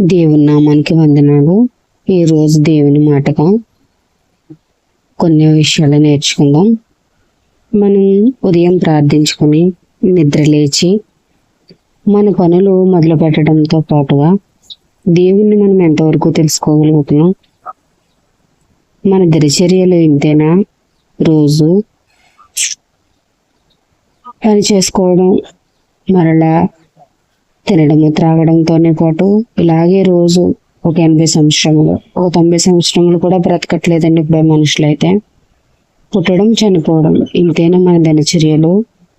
దేవుని నామానికి వందనాలు. ఈరోజు దేవుని మాటగా కొన్ని విషయాలు నేర్చుకుందాం. మనం ఉదయం ప్రార్థించుకొని నిద్ర లేచి మన పనులు మొదలు పెట్టడంతో పాటుగా దేవుణ్ణి మనం ఎంతవరకు తెలుసుకోగలుగుతున్నాం? మన దినచర్యలు ఇంతేనా? రోజు పని చేసుకోవడం మరలా తినడము త్రాగడంతోనే పాటు ఇలాగే రోజు ఒక ఎనభై సంవత్సరములు ఒక తొంభై సంవత్సరములు కూడా బ్రతకట్లేదండి ఇప్పుడు మనుషులైతే. పుట్టడం చనిపోవడం ఇంతేనా మన దినచర్యలు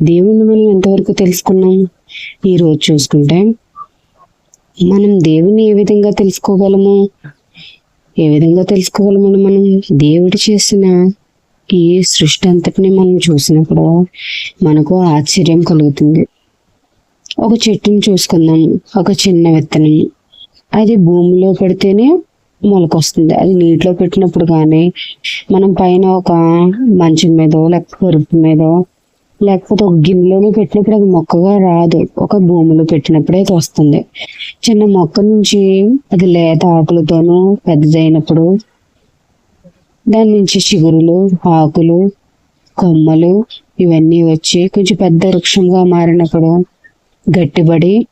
దేవుణ్ణి మనం ఎంతవరకు తెలుసుకున్నాం? ఈ రోజు చూసుకుంటే మనం దేవుని ఏ విధంగా తెలుసుకోగలము? ఏ విధంగా తెలుసుకోగలమని మనం దేవుడు చేసిన ఈ సృష్టి అంతటిని మనం చూసినప్పుడు మనకు ఆశ్చర్యం కలుగుతుంది. ఒక చెట్టుని చూసుకుందాం. ఒక చిన్న విత్తనం. అది భూమిలో పెడితేనే మొలకొస్తుంది. అది నీటిలో పెట్టినప్పుడు కానీ మనం పైన ఒక మంచం మీదో లేకపోతే పరుపు మీదో లేకపోతే ఒక గిన్నెలోనే పెట్టినప్పుడు అది మొక్కగా రాదు. ఒక భూమిలో పెట్టినప్పుడే అది వస్తుంది. చిన్న మొక్క నుంచి అది లేత ఆకులతోనూ పెద్దదైనప్పుడు దాని నుంచి చిగురులు ఆకులు కొమ్మలు ఇవన్నీ వచ్చి కొంచెం పెద్ద వృక్షంగా మారినప్పుడు గట్టిబడి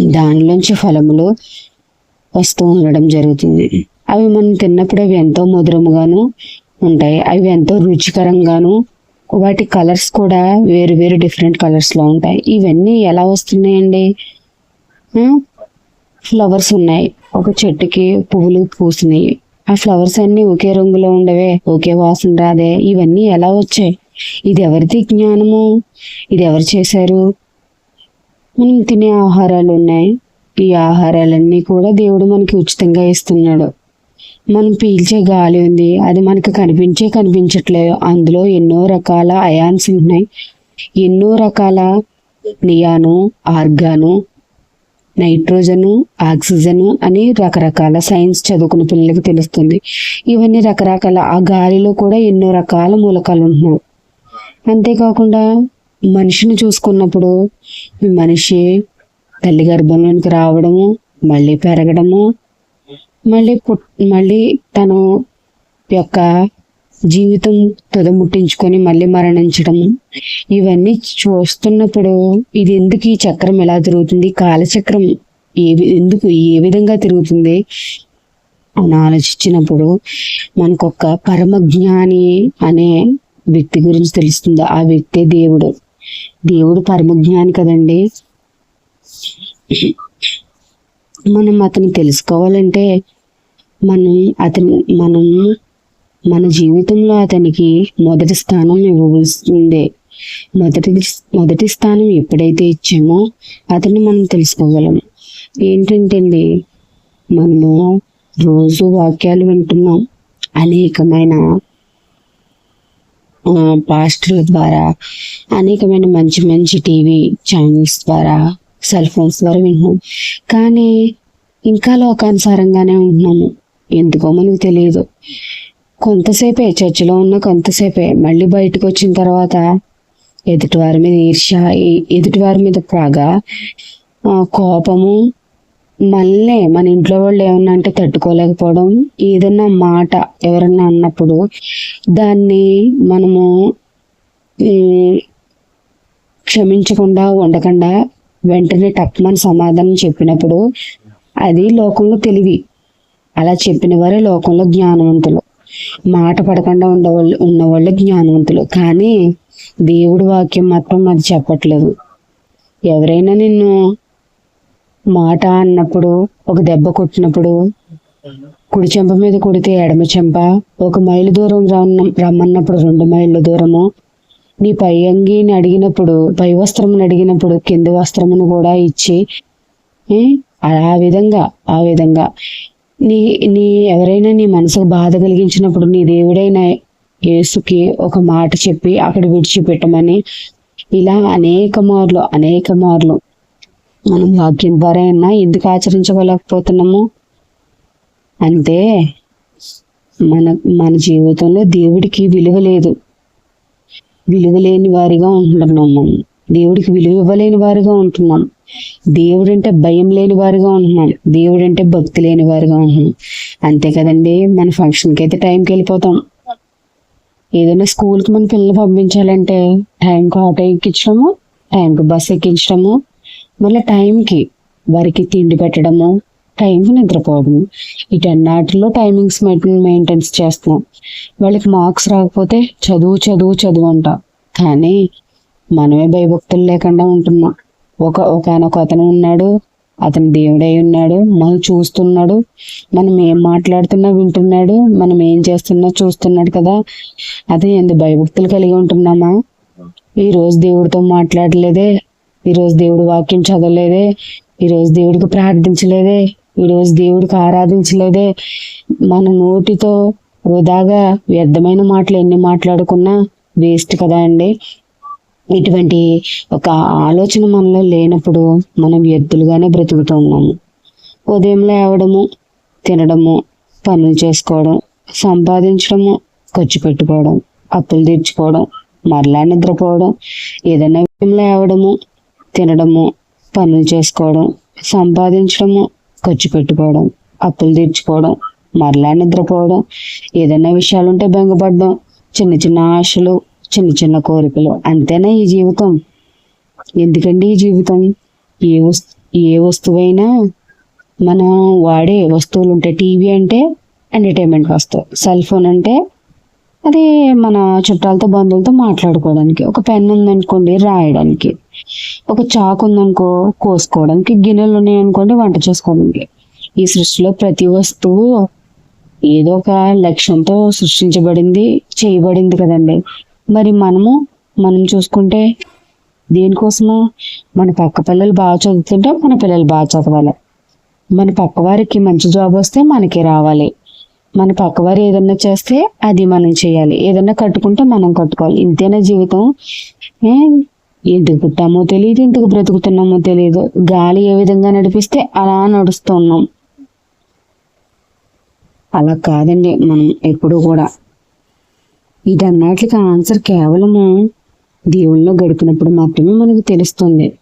దానిలోంచి ఫలములు వస్తూ ఉండడం జరుగుతుంది. అవి మనం తిన్నప్పుడు అవి ఎంతో మధురముగాను ఉంటాయి. అవి ఎంతో రుచికరంగాను వాటి కలర్స్ కూడా వేరు వేరు డిఫరెంట్ కలర్స్లో ఉంటాయి. ఇవన్నీ ఎలా వస్తున్నాయండి? ఫ్లవర్స్ ఉన్నాయి. ఒక చెట్టుకి పువ్వులు పూసినాయి. ఆ ఫ్లవర్స్ అన్ని ఒకే రంగులో ఉండవే ఒకే వాసన రాదే. ఇవన్నీ ఎలా వచ్చాయి? ఇది ఎవరిది జ్ఞానము? ఇది ఎవరు చేశారు? మనం తినే ఆహారాలు ఉన్నాయి. ఈ ఆహారాలన్నీ కూడా దేవుడు మనకి ఉచితంగా ఇస్తున్నాడు. మనం పీల్చే గాలి ఉంది. అది మనకు కనిపించే కనిపించట్లేదు. అందులో ఎన్నో రకాల అయాన్స్ ఉన్నాయి ఎన్నో రకాల నియాను ఆర్గాను నైట్రోజను ఆక్సిజను అని రకరకాల సైన్స్ చదువుకున్న పిల్లలకి తెలుస్తుంది. ఇవన్నీ రకరకాల ఆ గాలిలో కూడా ఎన్నో రకాల మూలకాలు ఉంటున్నాయి. అంతేకాకుండా మనిషిని చూసుకున్నప్పుడు మనిషి తల్లి గర్భంలోనికి రావడము మళ్ళీ పెరగడము మళ్ళీ పుట్ మళ్ళీ తను యొక్క జీవితం తుదముట్టించుకొని మళ్ళీ మరణించడం ఇవన్నీ చూస్తున్నప్పుడు ఇది ఎందుకు ఈ చక్రం ఎలా తిరుగుతుంది? కాలచక్రం ఏ ఎందుకు ఏ విధంగా తిరుగుతుంది? అని ఆలోచించినప్పుడు మనకొక పరమజ్ఞాని అనే వ్యక్తి గురించి తెలుస్తుంది. ఆ వ్యక్తి దేవుడు. దేవుడు పరమజ్ఞాని కదండి. మనం అతను తెలుసుకోవాలంటే మనం అతని మనం మన జీవితంలో అతనికి మొదటి స్థానం ఇవ్వవలసిందే. మొదటి మొదటి స్థానం ఎప్పుడైతే ఇచ్చామో అతన్ని మనం తెలుసుకోగలం. ఏంటంటే అండి మనము రోజు వాక్యాలు వింటున్నాం. అనేకమైన పాస్టర్ల ద్వారా అనేకమైన మంచి మంచి టీవీ ఛానల్స్ ద్వారా సెల్ ఫోన్స్ ద్వారా వింటున్నాం. కానీ ఇంకా లోకానుసారంగానే ఉంటున్నాము. ఎందుకో మనకు తెలియదు. కొంతసేపే చర్చిలో ఉన్న కొంతసేపే మళ్ళీ బయటకు వచ్చిన తర్వాత ఎదుటివారి మీద ఈర్ష్య ఎదుటివారి మీద పగ కోపము మళ్ళీ మన ఇంట్లో వాళ్ళు ఏమన్నా అంటే తట్టుకోలేకపోవడం ఏదన్నా మాట ఎవరన్నా అన్నప్పుడు దాన్ని మనము క్షమించకుండా ఉండకుండా వెంటనే టక్మన్ సమాధానం చెప్పినప్పుడు అది లోకంలో తెలివి. అలా చెప్పిన వారే లోకంలో జ్ఞానవంతులు. మాట పడకుండా ఉండవాళ్ళు ఉన్నవాళ్ళు జ్ఞానవంతులు. కానీ దేవుడి వాక్యం మాత్రం అది చెప్పట్లేదు. ఎవరైనా నిన్ను మాట అన్నప్పుడు ఒక దెబ్బ కొట్టినప్పుడు కుడి చెంప మీద కొడితే ఎడమ చెంప ఒక మైలు దూరం రమ్మ రమ్మన్నప్పుడు రెండు మైళ్ళ దూరము. నీ పై అంగీని అడిగినప్పుడు పై వస్త్రమును అడిగినప్పుడు కింది వస్త్రమును కూడా ఇచ్చి ఆ విధంగా ఆ విధంగా. నీ నీ ఎవరైనా నీ మనసుకు బాధ కలిగించినప్పుడు నీ దేవుడైన యేసుకి ఒక మాట చెప్పి అక్కడ విడిచిపెట్టమని ఇలా అనేక మార్లు అనేక మార్లు మనం వాక్యం ద్వారా అయినా ఎందుకు ఆచరించగలేకపోతున్నాము అంటే మన మన జీవితంలో దేవుడికి విలువ లేదు. విలువ లేని వారిగా ఉంటున్నాము మనం. దేవుడికి విలువ ఇవ్వలేని వారిగా ఉంటున్నాం. దేవుడు అంటే భయం లేని వారిగా ఉంటున్నాం. దేవుడు అంటే భక్తి లేని వారిగా ఉంటున్నాం. అంతే కదండి మన ఫంక్షన్కి అయితే టైంకి వెళ్ళిపోతాం. ఏదైనా స్కూల్కి మన పిల్లలు పంపించాలంటే టైంకి ఆటో ఎక్కించడము టైంకి బస్సు ఎక్కించడము మళ్ళీ టైంకి వారికి తిండి పెట్టడము టైంకి నిద్రపోవడము. వీటన్నిటిలో టైమింగ్స్ మెయింటెన్స్ చేస్తున్నాం. వాళ్ళకి మార్క్స్ రాకపోతే చదువు చదువు చదువు అంట. కానీ మనమే భయభక్తులు లేకుండా ఉంటున్నాం. ఒక ఒకనొక అతను ఉన్నాడు అతను దేవుడై ఉన్నాడు మనం చూస్తున్నాడు మనం ఏం మాట్లాడుతున్నా వింటున్నాడు మనం ఏం చేస్తున్నా చూస్తున్నాడు కదా. అదే ఎందు భయభక్తులు కలిగి ఉంటున్నామా? ఈ రోజు దేవుడితో మాట్లాడలేదే ఈరోజు దేవుడు వాక్యం చదవలేదే ఈరోజు దేవుడికి ప్రార్థించలేదే ఈరోజు దేవుడికి ఆరాధించలేదే. మన నోటితో వృధాగా వ్యర్థమైన మాటలు ఎన్ని మాట్లాడుకున్నా వేస్ట్ కదా అండి. ఇటువంటి ఒక ఆలోచన మనలో లేనప్పుడు మనం వ్యర్థులుగానే బ్రతుకుతూ ఉన్నాము. ఉదయం లేవడము తినడము పనులు చేసుకోవడం సంపాదించడము ఖర్చు పెట్టుకోవడం అప్పులు తీర్చుకోవడం మరలా నిద్రపోవడం ఏదైనా ఉదయం లేవడము తినడము పనులు చేసుకోవడం సంపాదించడము ఖర్చు పెట్టుకోవడం అప్పులు తీర్చుకోవడం మరలా నిద్రపోవడం ఏదైనా విషయాలు ఉంటే బెంగపడడం చిన్న చిన్న ఆశలు చిన్న చిన్న కోరికలు. అంతేనా ఈ జీవితం? ఎందుకండి ఈ జీవితం? ఏ వస్తు ఏ వస్తువైనా మనం వాడే వస్తువులు ఉంటాయి టీవీ అంటే ఎంటర్టైన్మెంట్ వస్తువు. సెల్ ఫోన్ అంటే అది మన చుట్టాలతో బంధువులతో మాట్లాడుకోవడానికి. ఒక పెన్ ఉందనుకోండి రాయడానికి. ఒక చాకు ఉందనుకో కోసుకోవడానికి గిన్నెలు ఉన్నాయనుకోండి వంట చేసుకోవడానికి. ఈ సృష్టిలో ప్రతి వస్తువు ఏదో ఒక లక్ష్యంతో సృష్టించబడింది చేయబడింది కదండి. మరి మనము మనం చూసుకుంటే దేనికోసము? మన పక్క పిల్లలు బాగా చదువుతుంటే మన పిల్లలు బాగా చదవాలి. మన పక్క వారికి మంచి జాబ్ వస్తే మనకి రావాలి. మన పక్కవారు ఏదన్నా చేస్తే అది మనం చేయాలి. ఏదన్నా కట్టుకుంటే మనం కట్టుకోవాలి. ఇంతేనా జీవితం? ఎందుకు పుట్టామో తెలియదు ఎందుకు బ్రతుకుతున్నామో తెలియదు గాలి ఏ విధంగా నడిపిస్తే అలా నడుస్తున్నాం. అలా కాదండి మనం ఎప్పుడూ కూడా. వీటన్నిటికి ఆన్సర్ కేవలము దేవుళ్ళలో గడిపినప్పుడు మాత్రమే మనకు తెలుస్తుంది.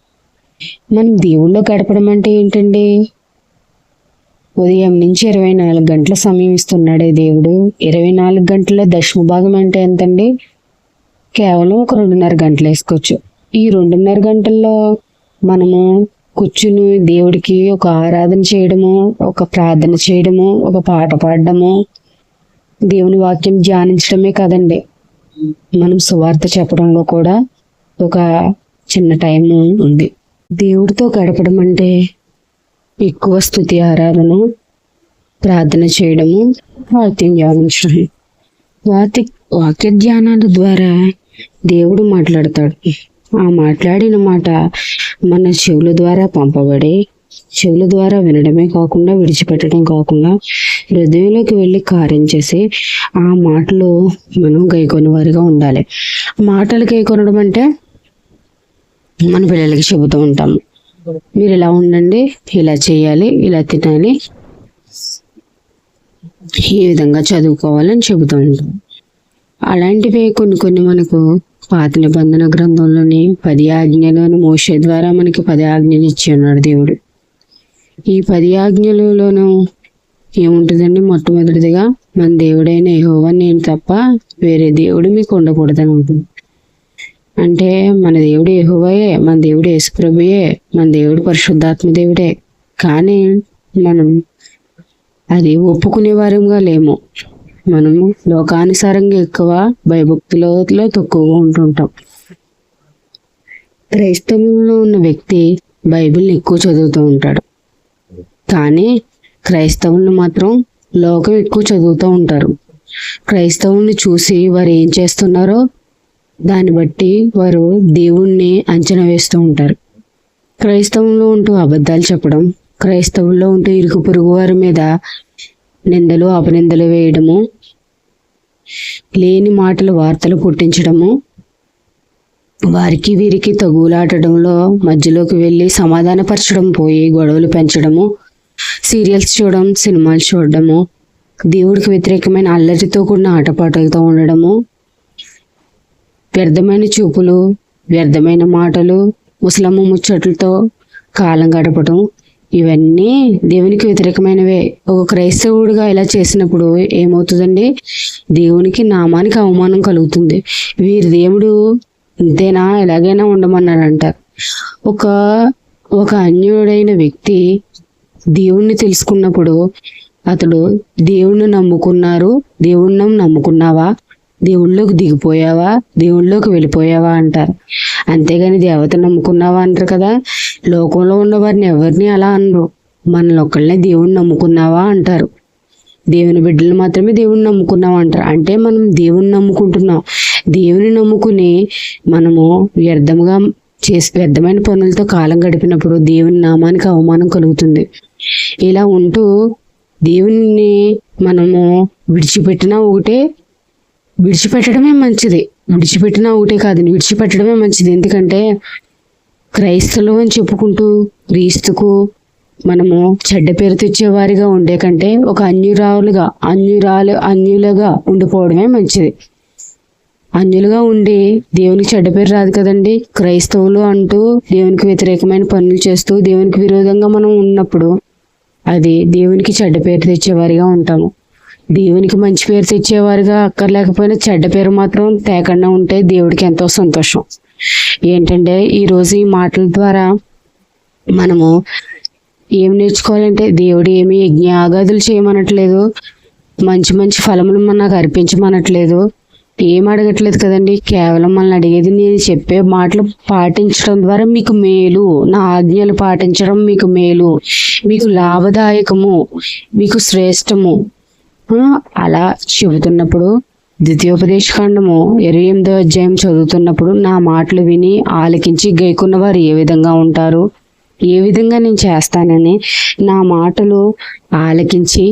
మనం దేవుళ్ళో గడపడం అంటే ఏంటండి? ఉదయం నుంచి ఇరవై నాలుగు గంటల సమయం ఇస్తున్నాడే దేవుడు. ఇరవై నాలుగు గంటల దశమ భాగం అంటే ఎంతండి? కేవలం ఒక రెండున్నర గంటలు వేసుకోవచ్చు. ఈ రెండున్నర గంటల్లో మనము కూర్చుని దేవుడికి ఒక ఆరాధన చేయడము ఒక ప్రార్థన చేయడము ఒక పాట పాడడము దేవుని వాక్యం ధ్యానించడమే కదండి. మనం సువార్త చెప్పడంలో కూడా ఒక చిన్న టైం ఉంది. దేవుడితో గడపడం అంటే ఎక్కువ స్థుతి ఆరాధన ప్రార్థన చేయడము వాక్యం ధ్యానించడం. వాక్య వాక్య ధ్యానాల ద్వారా దేవుడు మాట్లాడతాడు. ఆ మాట్లాడిన మాట మన చెవుల ద్వారా పంపబడి చెవుల ద్వారా వినడమే కాకుండా విడిచిపెట్టడం కాకుండా హృదయంలోకి వెళ్ళి కార్యం చేసి ఆ మాటలు మనం గైకొని వారిగా ఉండాలి. మాటలు గైకొనడం అంటే మన పిల్లలకి చెబుతూ ఉంటాము మీరు ఇలా ఉండండి ఇలా చేయాలి ఇలా తినాలి ఈ విధంగా చదువుకోవాలని చెబుతూ ఉంటాం. అలాంటివి కొన్ని కొన్ని మనకు పాత నిబంధన గ్రంథంలోని పది ఆజ్ఞలను మోసే ద్వారా మనకి పది ఆజ్ఞలు ఇచ్చి ఉన్నాడు దేవుడు. ఈ పది ఆజ్ఞలలోనూ ఏముంటుందండి? మొట్టమొదటిదిగా మన దేవుడైన యెహోవా నేను తప్ప వేరే దేవుడు మీకు ఉండకూడదని ఉంటుంది. అంటే మన దేవుడు యెహోవాయే మన దేవుడు యేసుప్రభుయే మన దేవుడు పరిశుద్ధాత్మ దేవుడే. కానీ మనం అది ఒప్పుకునే వారంగా లేము. మనము లోకానుసారంగా ఎక్కువ భయభక్తిలో తక్కువగా ఉంటుంటాం. క్రైస్తవంలో ఉన్న వ్యక్తి బైబిల్ని ఎక్కువ చదువుతూ ఉంటాడు. కానీ క్రైస్తవులు మాత్రం లోకం ఎక్కువ చదువుతూ ఉంటారు. క్రైస్తవుల్ని చూసి వారు ఏం చేస్తున్నారో దాన్ని బట్టి వారు దేవుణ్ణి అంచనా వేస్తూ ఉంటారు. క్రైస్తవంలో ఉంటూ అబద్ధాలు చెప్పడం క్రైస్తవుల్లో ఉంటూ ఇరుకు పొరుగు వారి మీద నిందలు అపనిందలు వేయడము లేని మాటలు వార్తలు పుట్టించడము. వారికి వీరికి తగులాటడంలో మధ్యలోకి వెళ్ళి సమాధానపరచడం పోయి గొడవలు పెంచడము సీరియల్స్ చూడడం సినిమాలు చూడడము దేవుడికి వ్యతిరేకమైన అల్లరితో కూడిన ఆటపాటలతో ఉండడము వ్యర్థమైన చూపులు వ్యర్థమైన మాటలు ముసలమ్మ ముచ్చట్లతో కాలం గడపడం ఇవన్నీ దేవునికి వ్యతిరేకమైనవే. ఒక క్రైస్తవుడిగా ఇలా చేసినప్పుడు ఏమవుతుందండి? దేవునికి నామానికి అవమానం కలుగుతుంది. వీరి దేవుడు ఇంతేనా? ఎలాగైనా ఉండమన్నాడంట. ఒక ఒక అన్యుడైన వ్యక్తి దేవుణ్ణి తెలుసుకున్నప్పుడు అతడు దేవుణ్ణి నమ్ముకున్నారు. దేవుణ్ణి నమ్ముకున్నావా? దేవుళ్ళలోకి దిగిపోయావా? దేవుళ్ళలోకి వెళ్ళిపోయావా అంటారు. అంతేగాని దేవత నమ్ముకున్నావా అంటారు కదా? లోకంలో ఉన్న వారిని ఎవరిని అలా అనరు. మనల్ని ఒకళ్ళనే దేవుణ్ణి నమ్ముకున్నావా అంటారు. దేవుని బిడ్డలు మాత్రమే దేవుణ్ణి నమ్ముకున్నాం అంటారు. అంటే మనం దేవుని నమ్ముకుంటున్నాం. దేవుని నమ్ముకుని మనము వ్యర్థముగా చేసి వ్యర్థమైన పనులతో కాలం గడిపినప్పుడు దేవుని నామానికి అవమానం కలుగుతుంది. ఇలా ఉంటూ దేవుణ్ణి మనము విడిచిపెట్టినా ఒకటే విడిచిపెట్టడమే మంచిది. విడిచిపెట్టినా ఒకటే కాదు విడిచిపెట్టడమే మంచిది. ఎందుకంటే క్రైస్తవులు అని చెప్పుకుంటూ క్రీస్తుకు మనము చెడ్డ పేరు తెచ్చేవారిగా ఉండే కంటే ఒక అన్యురాలుగా అన్యురాలు అన్యులుగా ఉండిపోవడమే మంచిది. అన్యులుగా ఉండి దేవునికి చెడ్డ పేరు రాదు కదండి. క్రైస్తవులు అంటూ దేవునికి వ్యతిరేకమైన పనులు చేస్తూ దేవునికి విరోధంగా మనం ఉన్నప్పుడు అది దేవునికి చెడ్డ పేరు తెచ్చేవారిగా ఉంటాము. దేవునికి మంచి పేరు తెచ్చేవారుగా అక్కర్లేకపోయినా చెడ్డ పేరు మాత్రం తేకుండా ఉంటే దేవుడికి ఎంతో సంతోషం. ఏంటంటే ఈరోజు ఈ మాటల ద్వారా మనము ఏం నేర్చుకోవాలంటే దేవుడు ఏమి యజ్ఞాగాదులు చేయమనట్లేదు మంచి మంచి ఫలములు మనకు అర్పించమనట్లేదు ఏం అడగట్లేదు కదండి? కేవలం మనల్ని అడిగేది నేను చెప్పే మాటలు పాటించడం ద్వారా మీకు మేలు నా ఆజ్ఞలు పాటించడం మీకు మేలు మీకు లాభదాయకము మీకు శ్రేష్టము. అలా చెబుతున్నప్పుడు ద్వితీయోపదేశకాండము ఇరవై ఎనిమిదో అధ్యాయం చదువుతున్నప్పుడు నా మాటలు విని ఆలకించి గైకున్న వారు ఏ విధంగా ఉంటారు? ఏ విధంగా నేను చేస్తానని నా మాటలు ఆలకించి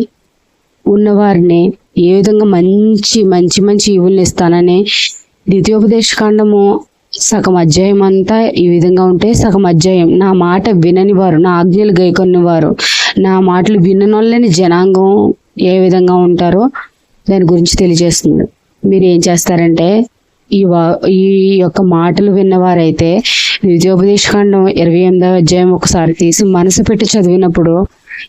ఉన్నవారిని ఏ విధంగా మంచి మంచి మంచి ఈవుల్ని ఇస్తానని ద్వితీయోపదేశకాండము సగం అధ్యాయం అంతా ఈ విధంగా ఉంటే సగం అధ్యాయం. నా మాట వినని వారు నా ఆజ్ఞలు గైకొన్ని వారు నా మాటలు విననొల్లని జనాంగం ఏ విధంగా ఉంటారో దాని గురించి తెలియజేస్తుంది. మీరు ఏం చేస్తారంటే ఈ వా ఈ యొక్క మాటలు విన్నవారైతే ద్వితీయోపదేశకాండం ఇరవై ఎనిమిదవ అధ్యాయం ఒకసారి తీసి మనసు పెట్టి చదివినప్పుడు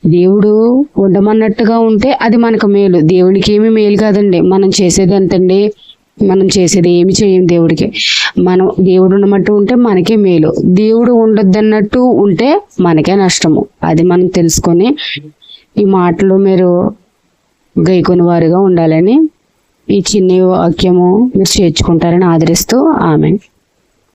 దేవుడు ఉండమన్నట్టుగా ఉంటే అది మనకు మేలు. దేవునికి ఏమి మేలు కాదండి. మనం చేసేది ఎంతండి? మనం చేసేది ఏమి చేయం దేవుడికి? మనం దేవుడు ఉన్నమట్టు ఉంటే మనకే మేలు. దేవుడు ఉండొద్దన్నట్టు ఉంటే మనకే నష్టము. అది మనం తెలుసుకొని ఈ మాటలు మీరు గైకొని వారిగా ఉండాలని ఈ చిన్న వాక్యము మీరు చేర్చుకుంటారని ఆదరిస్తూ ఆమె